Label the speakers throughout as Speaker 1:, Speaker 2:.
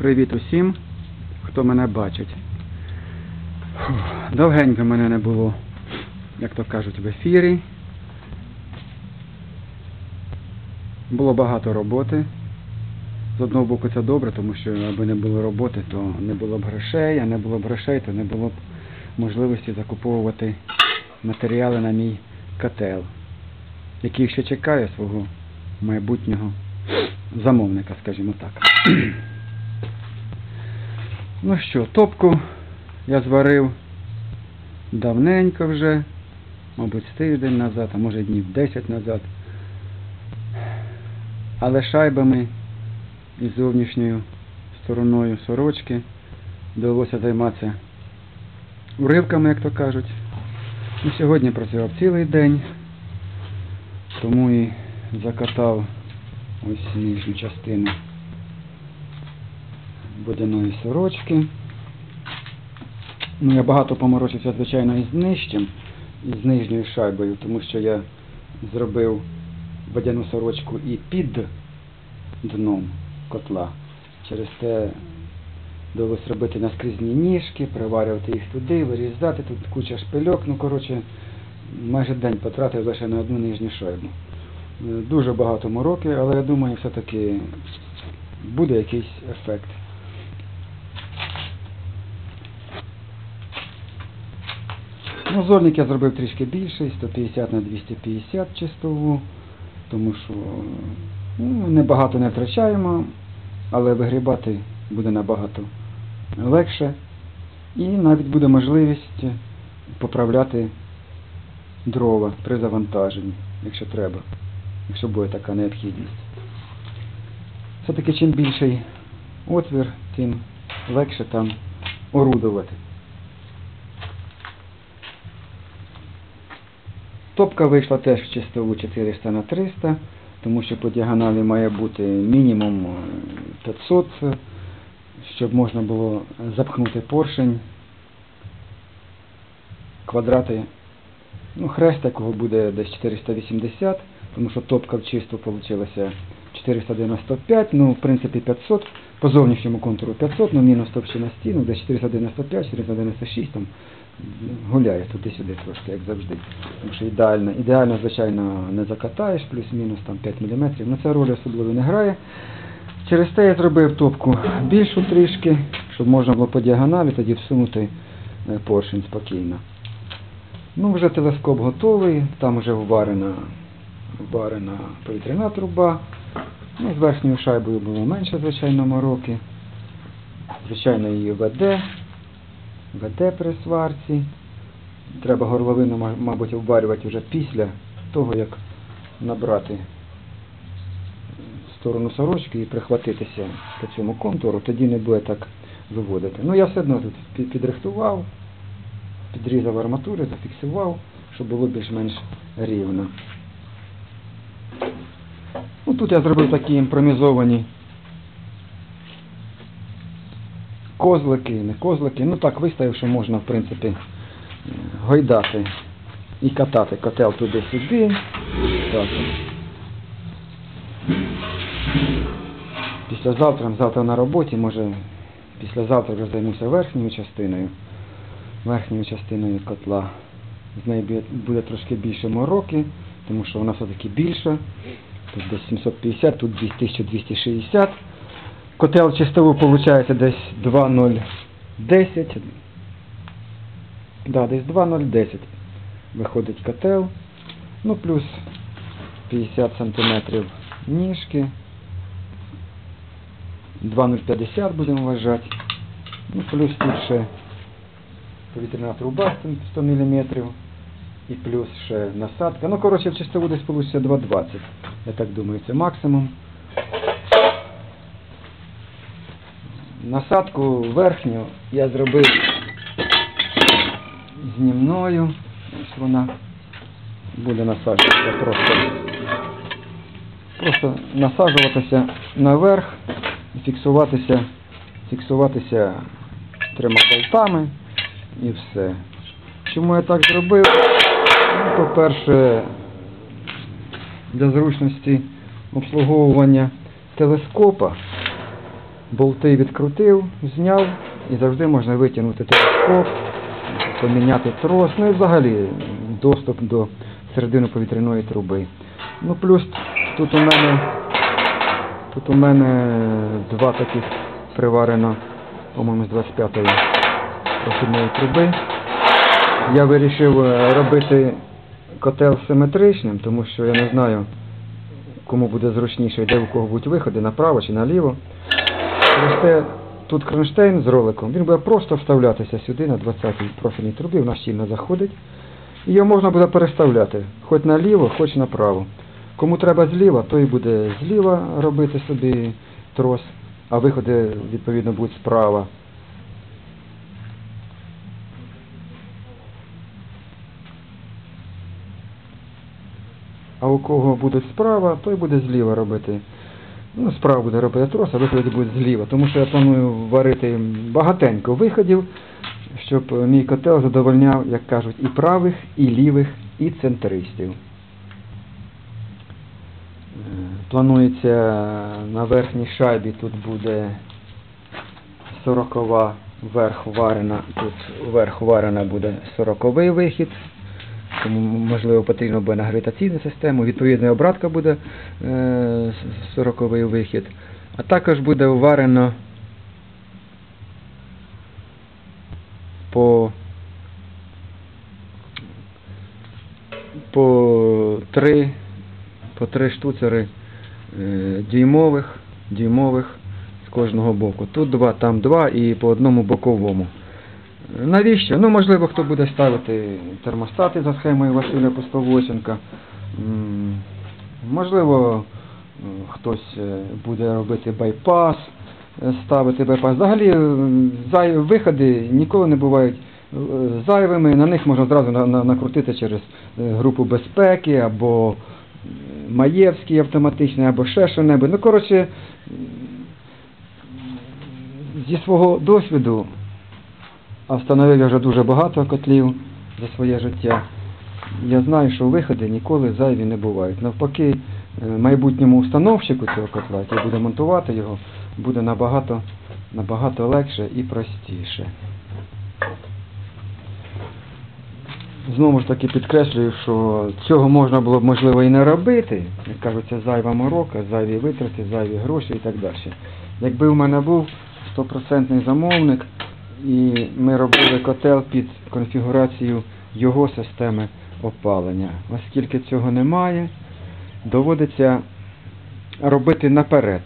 Speaker 1: Привіт усім, хто мене бачить. Довгенько мене не було, як то кажуть, в ефірі. Було багато роботи. З одного боку це добре, тому що аби не було роботи, то не було б грошей, а не було б грошей, то не було б можливості закуповувати матеріали на мій котел, який ще чекає свого майбутнього замовника, скажімо так. Ну що, топку я зварив давненько вже, мабуть, тиждень назад, а може днів 10 назад. Але шайбами і зовнішньою стороною сорочки довелося займатися уривками, як то кажуть. І сьогодні працював цілий день, тому і закатав ось нижню частину водяної сорочки. Ну, я багато поморочився, звичайно, із нижчим, і з нижньою шайбою, тому що я зробив водяну сорочку і під дном котла. Через те довелося робити наскрізні ніжки, приварювати їх туди, вирізати, тут куча шпильок. Ну, коротше, майже день потратив лише на одну нижню шайбу. Е, Дуже багато мороки, але я думаю, все-таки буде якийсь ефект. Зорник я зробив трішки більший, 150 на 250 чистову, тому що ну, небагато не втрачаємо, але вигрібати буде набагато легше. І навіть буде можливість поправляти дрова при завантаженні, якщо треба, якщо буде така необхідність. Все-таки чим більший отвір, тим легше там орудувати. Топка вийшла теж в чистову 400 на 300, тому що по діагоналі має бути мінімум е, 500, е, щоб можна було запхнути поршень, квадрати, ну, хрест якого буде десь 480, тому що топка в чисту вийшла 495, ну, в принципі 500, по зовнішньому контуру 500, ну, мінус товщина стіну, десь 495, 496, там гуляє туди-сюди трошки, як завжди. Тому що ідеально, ідеально, звичайно, не закатаєш, плюс-мінус там 5 мм, ну це роль особливо не грає. Через те я зробив топку більшу трішки, щоб можна було по діагоналі тоді всунути е, поршень спокійно. Ну, вже телескоп готовий, там вже вварена, вварена повітряна труба. Ну, з верхньою шайбою було менше, звичайно, мороки. Звичайно, її веде. ВД при сварці. Треба горловину, мабуть, обварювати вже після того, як набрати сторону сорочки і прихватитися по цьому контуру, тоді не буде так виводити. Ну, я все одно тут підрихтував, підрізав арматури, зафіксував, щоб було більш-менш рівно. Ну, тут я зробив такі імпровізовані козлики, не козлики. Ну так виставив, що можна, в принципі, е, гойдати і катати котел туди-сюди. Так. Післязавтра, завтра на роботі, може, післязавтра вже займуся верхньою частиною. Верхньою частиною котла. З неї буде трошки більше мороки, тому що вона все-таки більша. Тут десь 750, тут 1260. Котел чистову виходить десь 2,010. Да, десь 2,010 виходить котел. Ну, плюс 50 сантиметрів ніжки. 2,050 будемо вважати. Ну, плюс тут ще повітряна труба 100 мм. І плюс ще насадка. Ну, коротше, в чистову десь вийде 2,20. Я так думаю, це максимум. Насадку верхню я зробив знімною. Ось вона буде насаджуватися просто. Просто насаджуватися наверх і фіксуватися, фіксуватися трьома болтами і все. Чому я так зробив? Ну, по-перше, для зручності обслуговування телескопа болти відкрутив, зняв і завжди можна витягнути телескоп, поміняти трос, ну і взагалі доступ до середини повітряної труби. Ну плюс тут у мене тут у мене два таких приварено, по-моєму, з 25-ї прохідної труби. Я вирішив е, робити котел симетричним, тому що я не знаю, кому буде зручніше, де у кого будуть виходи, направо чи наліво. Через те тут кронштейн з роликом, він буде просто вставлятися сюди на 20-й профільній трубі, вона щільно заходить. І його можна буде переставляти, хоч наліво, хоч направо. Кому треба зліва, той буде зліва робити собі трос, а виходи відповідно будуть справа. А у кого буде справа, той буде зліва робити. Ну, справа буде робити трос, а виходи будуть зліва. Тому що я планую варити багатенько виходів, щоб мій котел задовольняв, як кажуть, і правих, і лівих, і центристів. Е, Планується на верхній шайбі тут буде 40 верх варена, тут вверх варена буде 40 вихід, тому можливо потрібно буде на гравітаційну систему, відповідна обратка буде е, 40 вихід, а також буде варено по по три, по три штуцери е, дюймових, дюймових з кожного боку. Тут два, там два і по одному боковому. Навіщо? Ну, можливо, хто буде ставити термостати за схемою Василя Пустовоченка. Можливо, хтось е, буде робити байпас, е, ставити байпас. Взагалі, е, виходи ніколи не бувають зайвими. На них можна одразу на- на- накрутити через групу безпеки або Маєвський автоматичний, або ще що-небудь. Ну, коротше, зі свого досвіду, а встановив я вже дуже багато котлів за своє життя. Я знаю, що виходи ніколи зайві не бувають. Навпаки, е, майбутньому установщику цього котла, який буде монтувати його, буде набагато, набагато легше і простіше. Знову ж таки підкреслюю, що цього можна було б можливо і не робити. Як кажуть, це зайва морока, зайві витрати, зайві гроші і так далі. Якби в мене був стопроцентний замовник, і ми робили котел під конфігурацію його системи опалення. Оскільки цього немає, доводиться робити наперед,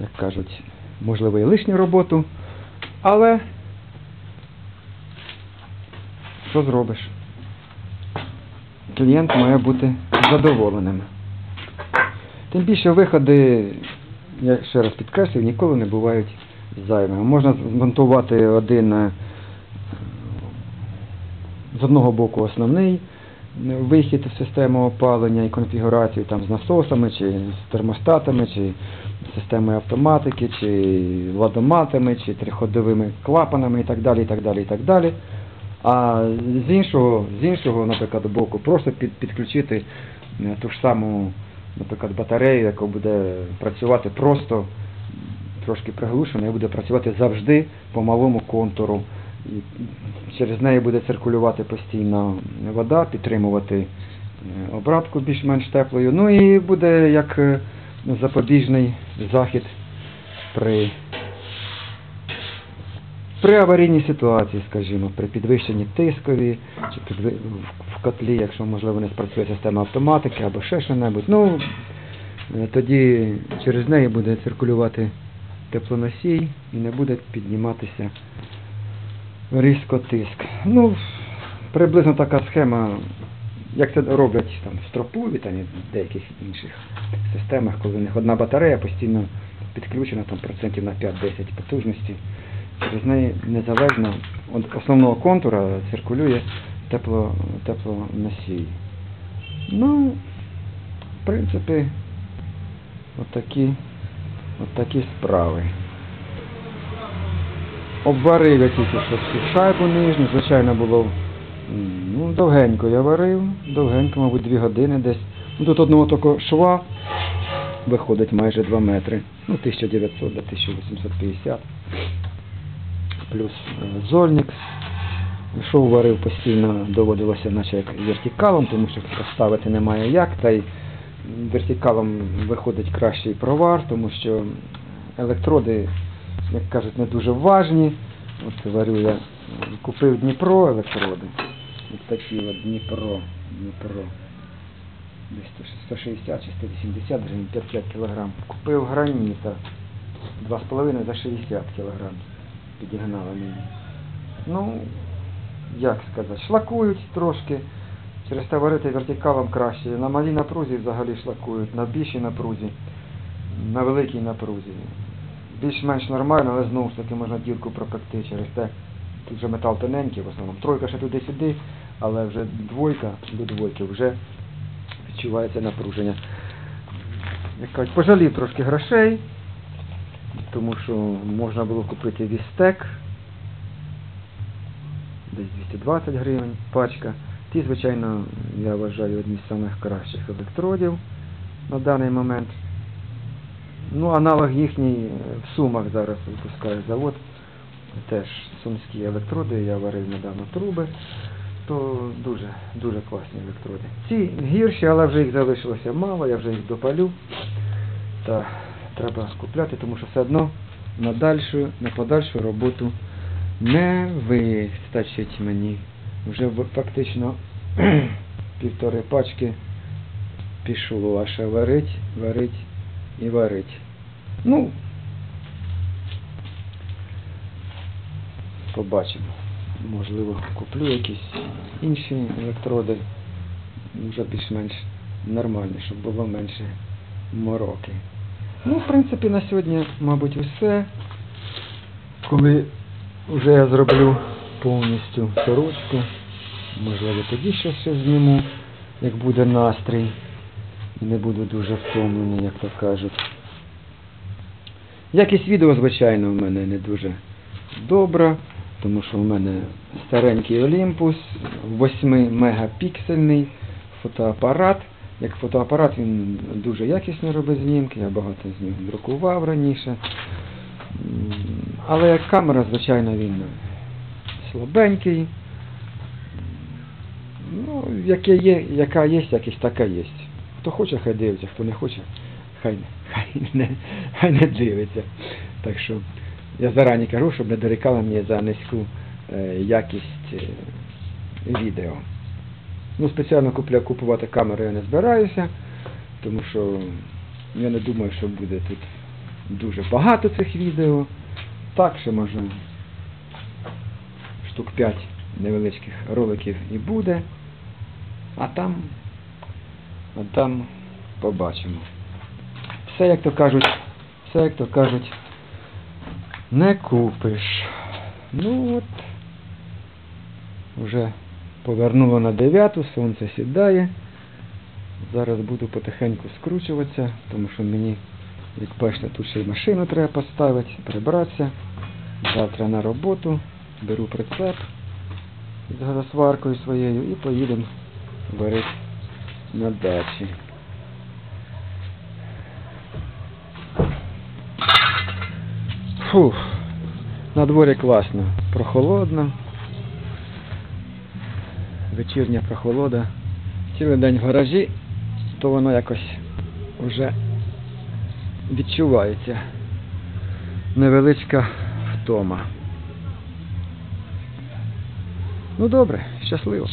Speaker 1: як кажуть, можливо, і лишню роботу, але що зробиш? Клієнт має бути задоволеним. Тим більше виходи, я ще раз підкреслюю, ніколи не бувають зайвими. Можна змонтувати один е, з одного боку основний вихід в систему опалення і конфігурацію там з насосами, чи з термостатами, чи системою автоматики, чи ладоматами, чи триходовими клапанами і так далі, і так далі, і так далі. А з іншого, з іншого, наприклад, боку, просто під, підключити е, ту ж саму, наприклад, батарею, яка буде працювати просто трошки приглушено і буде працювати завжди по малому контуру. І через неї буде циркулювати постійно вода, підтримувати е, обратку більш-менш теплою. Ну і буде як е, запобіжний захід при, при аварійній ситуації, скажімо, при підвищенні тискові, чи підви... в- в котлі, якщо можливо не спрацює система автоматики або ще що-небудь. Ну, е, тоді через неї буде циркулювати теплоносій і не буде підніматися різко тиск. Ну, приблизно така схема, як це роблять там в стропові та й в деяких інших системах, коли у них одна батарея постійно підключена там процентів на 5-10 потужності. Через неї незалежно від основного контура циркулює тепло, теплоносій. Ну, в принципі, отакі, отакі справи. Обварив я тільки що всю шайбу нижню, звичайно було ну, довгенько я варив, довгенько, мабуть, дві години десь. Ну, Тут одного такого шва виходить майже 2 метри. Ну, 1900 до 1850. Плюс е, зольник. Шоу варив постійно доводилося наче як вертикалом, тому що поставити немає як, та й вертикалом виходить кращий провар, тому що електроди, як кажуть, не дуже важні. От варю я, купив Дніпро електроди. Ось такі от Дніпро, Дніпро. Десь 160 чи 180 гривень, 5 кг. Купив граніта. 2,5 за 60 кг. Підігнали мені. Ну, як сказати, шлакують трошки. Через те варити вертикалом краще. На малій напрузі взагалі шлакують, на більшій напрузі, на великій напрузі. Більш-менш нормально, але знову ж таки можна дірку пропекти через те. Тут вже метал тоненький в основному. Тройка ще туди-сюди, але вже двойка до двойки вже відчувається напруження. Як кажуть, пожалів трошки грошей, тому що можна було купити вістек, десь 220 гривень пачка. Ті, звичайно, я вважаю одні з самих кращих електродів на даний момент. Ну, аналог їхній е, в Сумах зараз випускає завод. Теж сумські електроди, я варив недавно труби, то дуже, дуже класні електроди. Ці гірші, але вже їх залишилося мало, я вже їх допалю. Та треба купляти, тому що все одно на дальшу, на подальшу роботу не вистачить мені. Вже фактично півтори пачки пішло, а ще варить, варить і варить. Ну, побачимо. Можливо, куплю якісь інші електроди, вже більш-менш нормальні, щоб було менше мороки. Ну, в принципі, на сьогодні, мабуть, усе. Коли вже я зроблю повністю сорочку, можливо, тоді ще щось зніму, як буде настрій. І не буду дуже втомлений, як то кажуть. Якість відео, звичайно, в мене не дуже добра, тому що в мене старенький Olympus, 8 мегапіксельний фотоапарат. Як фотоапарат він дуже якісно робить знімки, я багато з нього друкував раніше. Але як камера, звичайно, він слабенький. Ну, яке є, яка є, якість така є. Хто хоче, хай дивиться, хто не хоче, хай, хай, не, хай не дивиться. Так що я зарані кажу, щоб не дорікали мені за низьку е, якість е, відео. Ну, спеціально купля, купувати камеру я не збираюся, тому що я не думаю, що буде тут дуже багато цих відео. Так, ще може штук 5 невеличких роликів і буде. А там, а там побачимо. Все, як то кажуть, все, як то кажуть, не купиш. Ну от, вже повернуло на 9, сонце сідає. Зараз буду потихеньку скручуватися, тому що мені, як бачите, тут ще й машину треба поставити, прибратися. Завтра на роботу, беру прицеп з газосваркою своєю і поїдемо варити на дачі. Фух, на дворі класно, прохолодно. Вечірня прохолода. Цілий день в гаражі, то воно якось вже відчувається. Невеличка втома. Ну добре, щасливо.